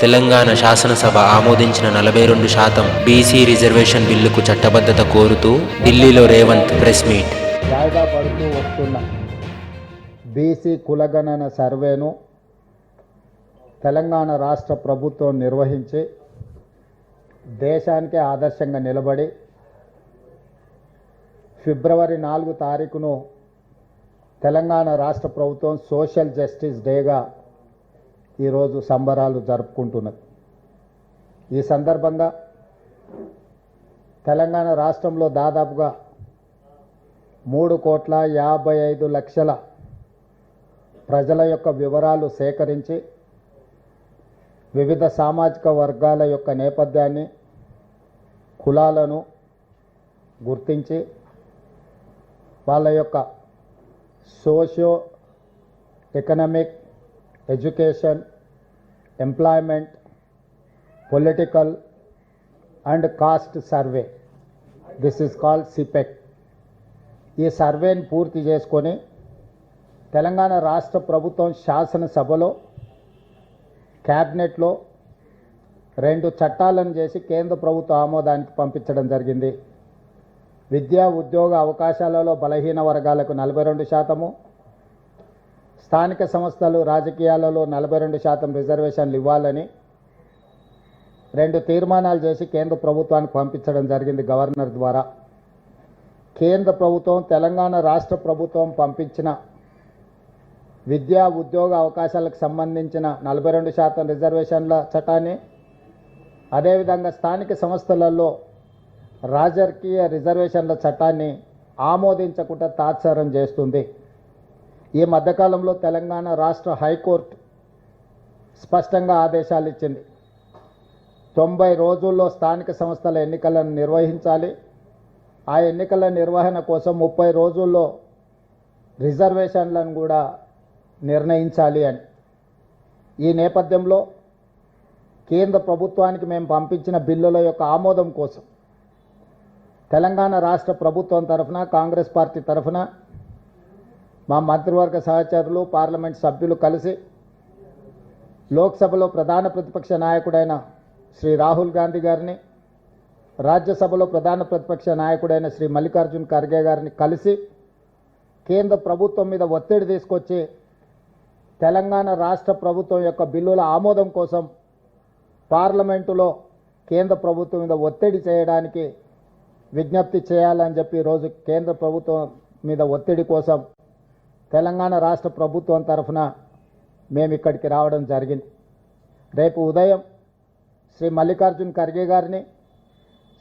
తెలంగాణ శాసనసభ ఆమోదించిన నలభై రెండు శాతం బీసీ రిజర్వేషన్ బిల్లుకు చట్టబద్ధత కోరుతూ ఢిల్లీలో రేవంత్ ప్రెస్ మీట్. వాయిదా పడుతూ వస్తున్న. బీసీ కులగణన సర్వేను తెలంగాణ రాష్ట్ర ప్రభుత్వం నిర్వహించి దేశానికి ఆదర్శంగా నిలబడి ఫిబ్రవరి నాలుగు తారీఖును తెలంగాణ రాష్ట్ర ప్రభుత్వం సోషల్ జస్టిస్ డేగా ఈరోజు సంబరాలు జరుపుకుంటున్నది. ఈ సందర్భంగా తెలంగాణ రాష్ట్రంలో దాదాపుగా మూడు కోట్ల యాభై ఐదు లక్షల ప్రజల యొక్క వివరాలు సేకరించి వివిధ సామాజిక వర్గాల యొక్క నేపథ్యాన్ని కులాలను గుర్తించి వాళ్ళ యొక్క socio economic education employment political and caste survey. This is called SEEEPC ఈ సర్వేని పూర్తి చేసుకొని తెలంగాణ రాష్ట్ర ప్రభుత్వం శాసనసభలో క్యాబినెట్లో రెండు చట్టాలను చేసి కేంద్ర ప్రభుత్వ ఆమోదానికి పంపించడం జరిగింది. విద్యా ఉద్యోగ అవకాశాలలో బలహీన వర్గాలకు నలభై రెండు శాతము స్థానిక సంస్థలు రాజకీయాలలో నలభై రెండు శాతం రిజర్వేషన్లు ఇవ్వాలని రెండు తీర్మానాలు చేసి కేంద్ర ప్రభుత్వానికి పంపించడం జరిగింది గవర్నర్ ద్వారా. కేంద్ర ప్రభుత్వం తెలంగాణ రాష్ట్ర ప్రభుత్వం పంపించిన విద్యా ఉద్యోగ అవకాశాలకు సంబంధించిన నలభై రెండు శాతం రిజర్వేషన్ల చట్టాన్ని అదేవిధంగా స్థానిక సంస్థలలో రాజకీయ రిజర్వేషన్ల చట్టాన్ని ఆమోదించకుండా తాత్సారం చేస్తుంది. ఈ మధ్యకాలంలో తెలంగాణ రాష్ట్ర హైకోర్టు స్పష్టంగా ఆదేశాలు ఇచ్చింది? తొంభై రోజుల్లో స్థానిక సంస్థల ఎన్నికలను నిర్వహించాలి. ఆ ఎన్నికల నిర్వహణ కోసం ముప్పై రోజుల్లో రిజర్వేషన్లను కూడా నిర్ణయించాలి అని. ఈ నేపథ్యంలో కేంద్ర ప్రభుత్వానికి మేము పంపించిన బిల్లుల యొక్క ఆమోదం కోసం తెలంగాణ రాష్ట్ర ప్రభుత్వం తరఫున కాంగ్రెస్ పార్టీ తరఫున మా మంత్రివర్గ సహచరులు పార్లమెంట్ సభ్యులు కలిసి లోక్సభలో ప్రధాన ప్రతిపక్ష నాయకుడైన శ్రీ రాహుల్ గాంధీ గారిని రాజ్యసభలో ప్రధాన ప్రతిపక్ష నాయకుడైన శ్రీ మల్లికార్జున్ ఖర్గే గారిని కలిసి కేంద్ర ప్రభుత్వం మీద ఒత్తిడి తీసుకొచ్చి తెలంగాణ రాష్ట్ర ప్రభుత్వం యొక్క బిల్లుల ఆమోదం కోసం పార్లమెంటులో కేంద్ర ప్రభుత్వం మీద ఒత్తిడి చేయడానికి విజ్ఞప్తి చేయాలని చెప్పి ఈరోజు కేంద్ర ప్రభుత్వం మీద ఒత్తిడి కోసం తెలంగాణ రాష్ట్ర ప్రభుత్వం తరఫున మేము ఇక్కడికి రావడం జరిగింది. రేపు ఉదయం శ్రీ మల్లికార్జున్ ఖర్గే గారిని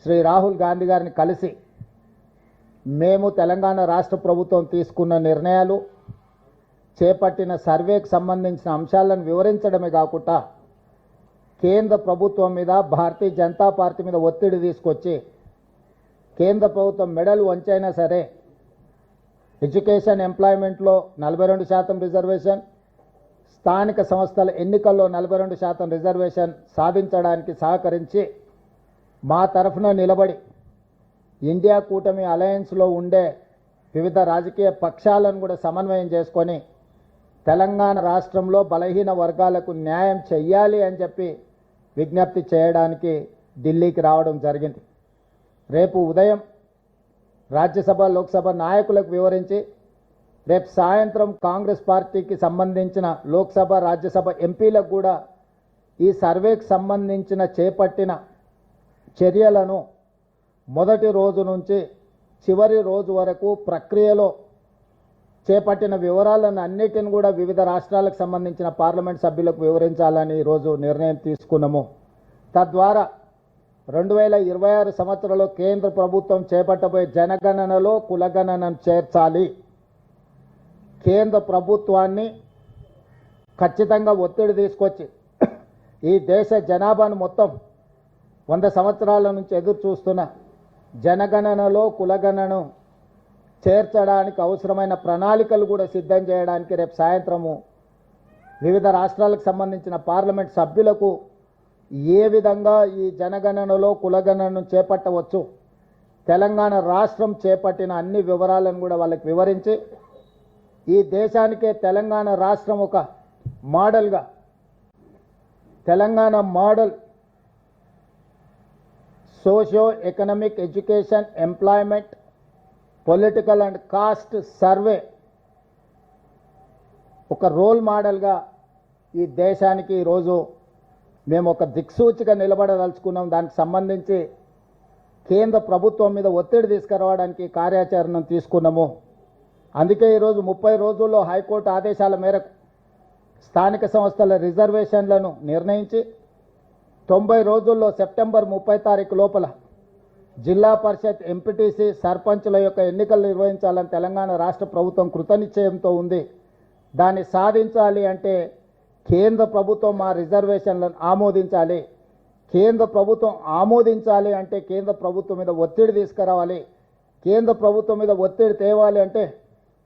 శ్రీ రాహుల్ గాంధీ గారిని కలిసి మేము తెలంగాణ రాష్ట్ర ప్రభుత్వం తీసుకున్న నిర్ణయాలు చేపట్టిన సర్వేకి సంబంధించిన అంశాలను వివరించడమే కాకుండా కేంద్ర ప్రభుత్వం మీద భారతీయ జనతా పార్టీ మీద ఒత్తిడి తీసుకొచ్చి కేంద్ర ప్రభుత్వం మెడలు వంచైనా సరే ఎడ్యుకేషన్ ఎంప్లాయ్మెంట్లో నలభై రెండు శాతం రిజర్వేషన్ స్థానిక సంస్థల ఎన్నికల్లో నలభై రెండు శాతం రిజర్వేషన్ సాధించడానికి సహకరించి మా తరఫున నిలబడి ఇండియా కూటమి అలయన్స్లో ఉండే వివిధ రాజకీయ పక్షాలను కూడా సమన్వయం చేసుకొని తెలంగాణ రాష్ట్రంలో బలహీన వర్గాలకు న్యాయం చెయ్యాలి అని చెప్పి విజ్ఞప్తి చేయడానికి ఢిల్లీకి రావడం జరిగింది. రేపు ఉదయం రాజ్యసభ లోక్సభ నాయకులకు వివరించి రేపు సాయంత్రం కాంగ్రెస్ పార్టీకి సంబంధించిన లోక్సభ రాజ్యసభ ఎంపీలకు కూడా ఈ సర్వేకి సంబంధించిన చేపట్టిన చర్యలను మొదటి రోజు నుంచి చివరి రోజు వరకు ప్రక్రియలో చేపట్టిన వివరాలను అన్నిటిని కూడా వివిధ రాష్ట్రాలకు సంబంధించిన పార్లమెంట్ సభ్యులకు వివరించాలని ఈరోజు నిర్ణయం తీసుకున్నాము. తద్వారా రెండు వేల ఇరవై ఆరు సంవత్సరంలో కేంద్ర ప్రభుత్వం చేపట్టబోయే జనగణనలో కులగణనను చేర్చాలి. కేంద్ర ప్రభుత్వాన్ని ఖచ్చితంగా ఒత్తిడి తీసుకొచ్చి ఈ దేశ జనాభాను మొత్తం వంద సంవత్సరాల నుంచి ఎదురు చూస్తున్న జనగణనలో కులగణను చేర్చడానికి అవసరమైన ప్రణాళికలు కూడా సిద్ధం చేయడానికి రేపు సాయంత్రము వివిధ రాష్ట్రాలకు సంబంధించిన పార్లమెంట్ సభ్యులకు ఏ విధంగా ఈ జనగణనలో కులగణనను చేపట్టవచ్చు తెలంగాణ రాష్ట్రం చేపట్టిన అన్ని వివరాలను కూడా వాళ్ళకి వివరించి ఈ దేశానికే తెలంగాణ రాష్ట్రం ఒక మోడల్గా Telangana model socio economic education employment political and caste survey ఒక రోల్ మోడల్గా ఈ దేశానికి ఈరోజు మేము ఒక దిక్సూచిగా నిలబడదలుచుకున్నాం. దానికి సంబంధించి కేంద్ర ప్రభుత్వం మీద ఒత్తిడి తీసుకురావడానికి కార్యాచరణను తీసుకున్నాము. అందుకే ఈరోజు ముప్పై రోజుల్లో హైకోర్టు ఆదేశాల మేరకు స్థానిక సంస్థల రిజర్వేషన్లను నిర్ణయించి తొంభై రోజుల్లో సెప్టెంబర్ ముప్పై తారీఖు లోపల జిల్లా పరిషత్ ఎంపీటీసీ సర్పంచ్ల యొక్క ఎన్నికలు నిర్వహించాలని తెలంగాణ రాష్ట్ర ప్రభుత్వం కృతనిశ్చయంతో ఉంది. దాన్ని సాధించాలి అంటే కేంద్ర ప్రభుత్వం మా రిజర్వేషన్లను ఆమోదించాలి. కేంద్ర ప్రభుత్వం ఆమోదించాలి అంటే కేంద్ర ప్రభుత్వం మీద ఒత్తిడి తీసుకురావాలి. కేంద్ర ప్రభుత్వం మీద ఒత్తిడి తేవాలి అంటే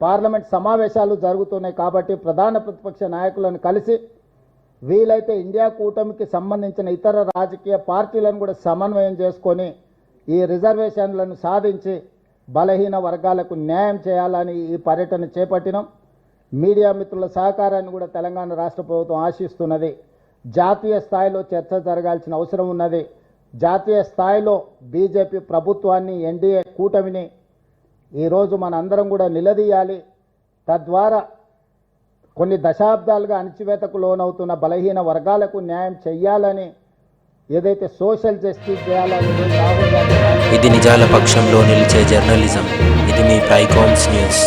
పార్లమెంట్ సమావేశాలు జరుగుతున్నాయి కాబట్టి ప్రధాన ప్రతిపక్ష నాయకులను కలిసి వీలైతే ఇండియా కూటమికి సంబంధించిన ఇతర రాజకీయ పార్టీలను కూడా సమన్వయం చేసుకొని ఈ రిజర్వేషన్లను సాధించి బలహీన వర్గాలకు న్యాయం చేయాలని ఈ పర్యటన చేపట్టినాం. మీడియా మిత్రుల సహకారాన్ని కూడా తెలంగాణ రాష్ట్ర ప్రభుత్వం ఆశిస్తున్నది. జాతీయ స్థాయిలో చర్చ జరగాల్సిన అవసరం ఉన్నది. జాతీయ స్థాయిలో బీజేపీ ప్రభుత్వాన్ని ఎన్డీఏ కూటమిని ఈరోజు మన అందరం కూడా నిలదీయాలి. తద్వారా కొన్ని దశాబ్దాలుగా అణచివేతకు లోనవుతున్న బలహీన వర్గాలకు న్యాయం చెయ్యాలని ఏదైతే సోషల్ జస్టిస్ చేయాలని ఇది నిజాల పక్షంలో నిలిచే జర్నలిజం. ఇది మీ ప్రైకామ్స్ న్యూస్.